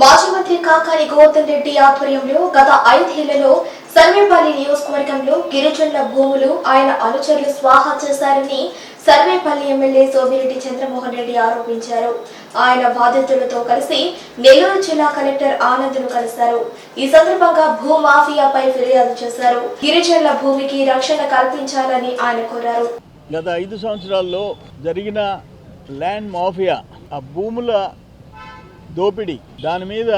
మాజీ మంత్రి కాకాని గోవర్ధన్ రెడ్డి ఆధ్వర్యంలో గత ఐదేళ్ళలో సర్వేపల్లి నియోజకవర్గంలో గిరిజనుల భూములు ఆయన అనుచరులు స్వాహా చేశారని సర్వేపల్లి ఎమ్మెల్యే సోమిరెడ్డి చంద్రమోహన్ రెడ్డి ఆరోపించారు. ఆయన బాధితులతో కలిసి నెల్లూరు జిల్లా కలెక్టర్ ఆనంద్ను కలిశారు. ఈ సందర్భంగా భూ మాఫియాపై ఫిర్యాదు చేశారు. గిరిజనుల భూమికి రక్షణ కల్పించాలని ఆయన కోరారు. గత ఐదు సంవత్సరాల్లో జరిగిన ల్యాండ్ మాఫియా ఆ భూముల దోపిడీ. దాని మీద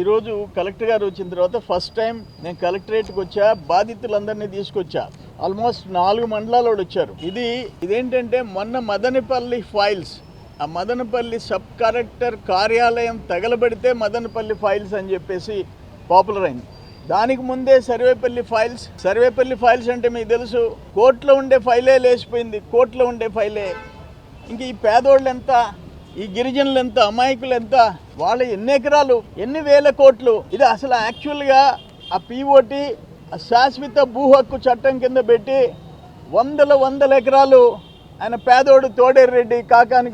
ఈరోజు కలెక్టర్ గారు వచ్చిన తర్వాత ఫస్ట్ టైం నేను కలెక్టరేట్కి వచ్చా బాధితులందరినీ తీసుకొచ్చా. ఆల్మోస్ట్ నాలుగు మండలాలు కూడా వచ్చారు. ఇది ఇదేంటంటే మొన్న మదనపల్లి ఫైల్స్. ఆ మదనపల్లి సబ్ కలెక్టర్ కార్యాలయం తగలబెడితే మదనపల్లి ఫైల్స్ అని చెప్పేసి పాపులర్ అయింది. దానికి ముందే సర్వేపల్లి ఫైల్స్ సర్వేపల్లి ఫైల్స్ అంటే మీకు తెలుసు కోర్టులో ఉండే ఫైలే లేచిపోయింది కోర్టులో ఉండే ఫైలే. ఇంక ఈ పేదోళ్ళు ఎంత ఈ గిరిజనులు ఎంత అమాయకులు ఎంత వాళ్ళ ఎన్ని ఎకరాలు ఎన్ని వేల కోట్లు? ఇది అసలు యాక్చువల్గా ఆ పీఓటి ఆ శాశ్వత భూ హక్కు చట్టం కింద పెట్టి వందల వందల ఎకరాలు ఆయన పేదోడు తోడేరు రెడ్డి కాకాని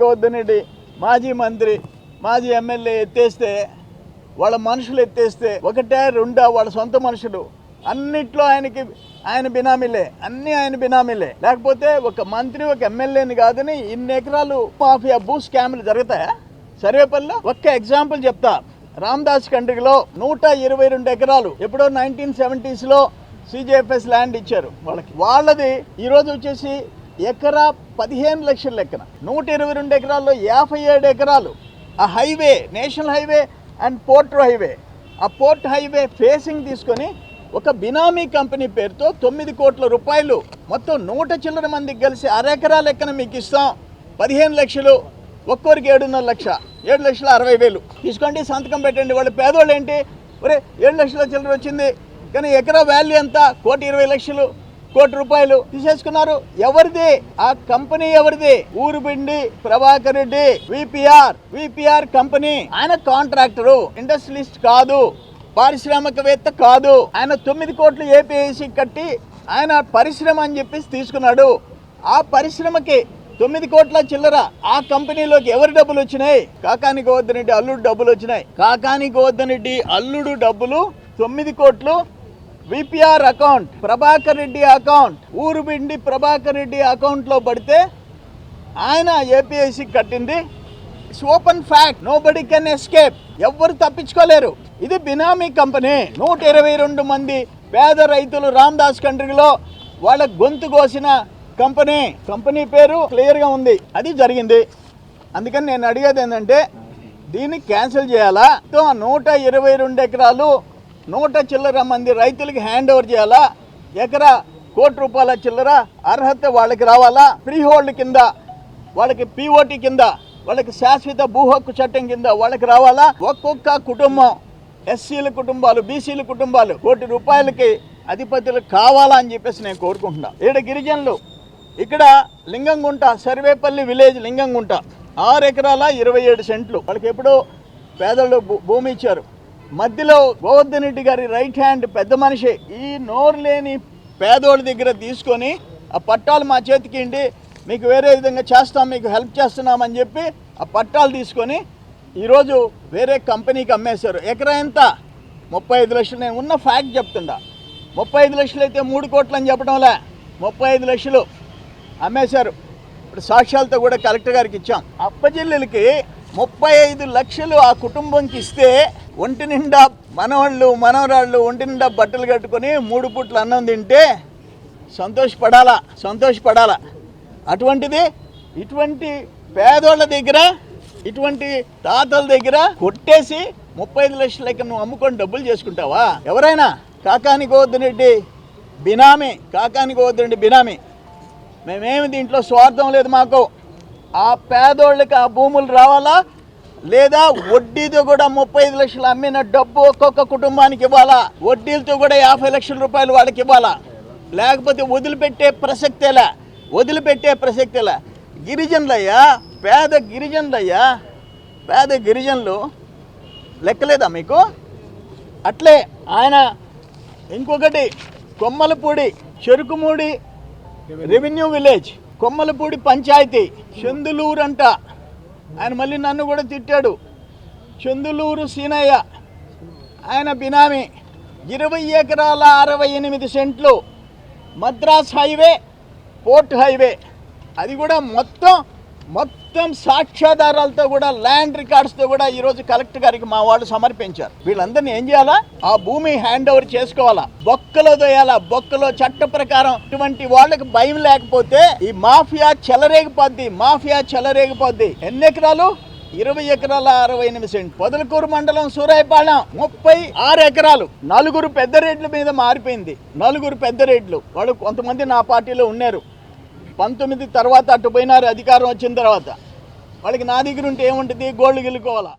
మాజీ మంత్రి మాజీ ఎమ్మెల్యే ఎత్తేస్తే వాళ్ళ మనుషులు ఎత్తేస్తే ఒకటే రెండా వాళ్ళ సొంత మనుషులు. అన్నిట్లో ఆయనకి ఆయన బినామీలే అన్ని ఆయన బినామీలే. లేకపోతే ఒక మంత్రి ఒక ఎమ్మెల్యేని కాదని ఇన్ని ఎకరాలు మాఫియా భూ స్కామ్లు జరుగుతాయా? సర్వేపల్లిలో ఒక్క ఎగ్జాంపుల్ చెప్తా. రామ్దాస్ కండ్రిలో నూట ఇరవై రెండు ఎకరాలు ఎప్పుడో నైన్టీన్ సెవెంటీస్లో సిజేఎఫ్ఎస్ ల్యాండ్ ఇచ్చారు వాళ్ళకి. వాళ్ళది ఈరోజు వచ్చేసి ఎకరా పదిహేను లక్షల లెక్కన. నూట ఇరవై రెండు ఎకరాల్లో యాభై ఏడు ఎకరాలు. ఆ highway national highway and port highway. ఆ పోర్ట్ హైవే ఫేసింగ్ తీసుకొని ఒక బినామీ కంపెనీ పేరుతో తొమ్మిది కోట్ల రూపాయలు మొత్తం నూట చిల్లర మందికి కలిసి అరెకరా లెక్కన మీకు ఇస్తాం. పదిహేను లక్షలు ఒక్కొరికి ఏడున్నర లక్ష ఏడు లక్షల అరవై వేలు. తీసుకోండి సంతకం పెట్టండి. వాళ్ళు పేదోళ్ళు ఏంటి? ఒరే ఏడు లక్షల చిల్లర వచ్చింది. కానీ ఎకరా వాల్యూ ఎంత? కోటి ఇరవై లక్షలు కోటి రూపాయలు తీసేసుకున్నారు. ఎవరిది? ఆ కంపెనీ ఎవరిది? ఊరు పిండి Prabhakar Reddy VPR VPR company. ఆయన కాంట్రాక్టరు ఇండస్ట్రియలిస్ట్ కాదు. పారిశ్రామికవేత్త కాదు. ఆయన తొమ్మిది కోట్లు ఏపీఐసి కట్టి ఆయన పరిశ్రమ అని చెప్పేసి తీసుకున్నాడు. ఆ పరిశ్రమకి తొమ్మిది కోట్ల చిల్లర ఆ కంపెనీలోకి ఎవరి డబ్బులు వచ్చినాయి? కాకాని గోవర్ధనరెడ్డి అల్లుడు డబ్బులు వచ్చినాయి. కాకాని గోవర్ధనరెడ్డి అల్లుడు డబ్బులు తొమ్మిది కోట్లు VPR account Prabhakar Reddy account ఊరు పిండి ప్రభాకర్ రెడ్డి అకౌంట్లో పడితే ఆయన ఏపీఎస్సి కట్టింది. It's open fact nobody can escape ఎవ్వరు తప్పించుకోలేరు. ఇది బినామీ కంపెనీ. నూట ఇరవై రెండు మంది పేద రైతులు రామ్దాస్ కంట్రీలో వాళ్ళ గొంతు కోసిన కంపెనీ. కంపెనీ పేరు క్లియర్గా ఉంది. అది జరిగింది. అందుకని నేను అడిగేది ఏంటంటే దీన్ని క్యాన్సిల్ చేయాలా? తో నూట ఇరవై రెండు ఎకరాలు నూట చిల్లర మంది రైతులకి హ్యాండ్ ఓవర్ చేయాలా? ఎకరా కోటి రూపాయల చిల్లర అర్హత వాళ్ళకి రావాలా? ఫ్రీ హోల్డ్ కింద వాళ్ళకి పిఓటి కింద వాళ్ళకి శాశ్వత భూ హక్కు చట్టం కింద వాళ్ళకి రావాలా? ఒక్కొక్క కుటుంబం ఎస్సీల కుటుంబాలు బీసీల కుటుంబాలు కోటి రూపాయలకి అధిపతులు కావాలా అని చెప్పేసి నేను కోరుకుంటున్నా. ఈడ గిరిజనులు ఇక్కడ లింగంగుంట సర్వేపల్లి విలేజ్ లింగంగుంట ఆరు ఎకరాల ఇరవై ఏడు సెంట్లు. వాళ్ళకి ఎప్పుడో పేదలు భూ- భూమి ఇచ్చారు. మధ్యలో గోవర్ధన్ రెడ్డి గారి రైట్ హ్యాండ్ పెద్ద మనిషి ఈ నోరు లేని పేదోళ్ళ దగ్గర తీసుకొని ఆ పట్టాలు మా చేతికి ఇండి మీకు వేరే విధంగా చేస్తాం మీకు హెల్ప్ చేస్తున్నామని చెప్పి ఆ పట్టాలు తీసుకొని ఈరోజు వేరే కంపెనీకి అమ్మేశారు. ఎకరా ఎంత? ముప్పై ఐదు లక్షలు. నేను ఉన్న ఫ్యాక్ట్ చెప్తుండా. ముప్పై ఐదు లక్షలు అయితే మూడు కోట్లు అని చెప్పడంలే ముప్పై ఐదు లక్షలు అమ్మేశారు. ఇప్పుడు సాక్ష్యాలతో కూడా కలెక్టర్ గారికి ఇచ్చాం. అప్పజిల్లులకి ముప్పై ఐదు లక్షలు ఆ కుటుంబంకి ఇస్తే ఒంటి నిండా మనవాళ్ళు మనవరాళ్ళు ఒంటి నిండా బట్టలు కట్టుకొని మూడు పూట్ల అన్నం తింటే సంతోషపడాలా? సంతోషపడాలా? అటువంటిది ఇటువంటి పేదోళ్ళ దగ్గర ఇటువంటి తాతల దగ్గర కొట్టేసి ముప్పై ఐదు లక్షలకి నువ్వు అమ్ముకొని డబ్బులు చేసుకుంటావా? ఎవరైనా? కాకాని గోవర్ధనరెడ్డి బినామీ కాకాని గోవర్ధనరెడ్డి బినామీ. మేమేమి దీంట్లో స్వార్థం లేదు మాకు. ఆ పేదోళ్ళకి ఆ భూములు రావాలా? లేదా వడ్డీతో కూడా ముప్పై ఐదు లక్షలు అమ్మిన డబ్బు ఒక్కొక్క కుటుంబానికి ఇవ్వాలా? వడ్డీలతో కూడా యాభై లక్షల రూపాయలు వాళ్ళకి ఇవ్వాలా? లేకపోతే వదిలిపెట్టే ప్రసక్తేలా వదిలిపెట్టే ప్రసక్తేలా. గిరిజనులయ్యా పేద గిరిజనులయ్యా పేద గిరిజనులు లెక్కలేదా మీకు? అట్లే ఆయన ఇంకొకటి కొమ్మలపూడి చెరుకుమూడి రెవెన్యూ విలేజ్ కొమ్మలపూడి పంచాయతీ చందులూరు అంట ఆయన మళ్ళీ నన్ను కూడా తిట్టాడు. చందులూరు సీనయ్య. ఆయన బినామీ ఇరవై ఎకరాల అరవై ఎనిమిది సెంట్లు. Madras highway port highway. అది కూడా మొత్తం మొత్తం సాక్ష్యాధారాలతో కూడా ల్యాండ్ రికార్డ్స్తో కూడా ఈరోజు కలెక్టర్ గారికి మా వాళ్ళు సమర్పించారు. వీళ్ళందరినీ ఏం చేయాలా? ఆ భూమి హ్యాండ్ ఓవర్ చేసుకోవాలా? బొక్కలో దోయాలా? బొక్కలో చట్ట ప్రకారం ఇటువంటి వాళ్ళకి భయం లేకపోతే ఈ మాఫియా చెలరేగిపోద్ది మాఫియా చెలరేగిపోద్ది. ఎన్ని ఎకరాలు? ఇరవై ఎకరాల అరవై ఎనిమిది సెంట్. పొదలకూరు మండలం సూరాయపాలెం ముప్పై ఆరు ఎకరాలు. నలుగురు పెద్ద రేట్ల మీద మారిపోయింది. నలుగురు పెద్ద రేట్లు. వాళ్ళు కొంతమంది నా పార్టీలో ఉన్నారు. పంతొమ్మిది తర్వాత అటు పోయినారు అధికారం వచ్చిన తర్వాత. వాళ్ళకి నా దగ్గర ఉంటే ఏముంటుంది? గోల్డ్ గెలుకోవాలా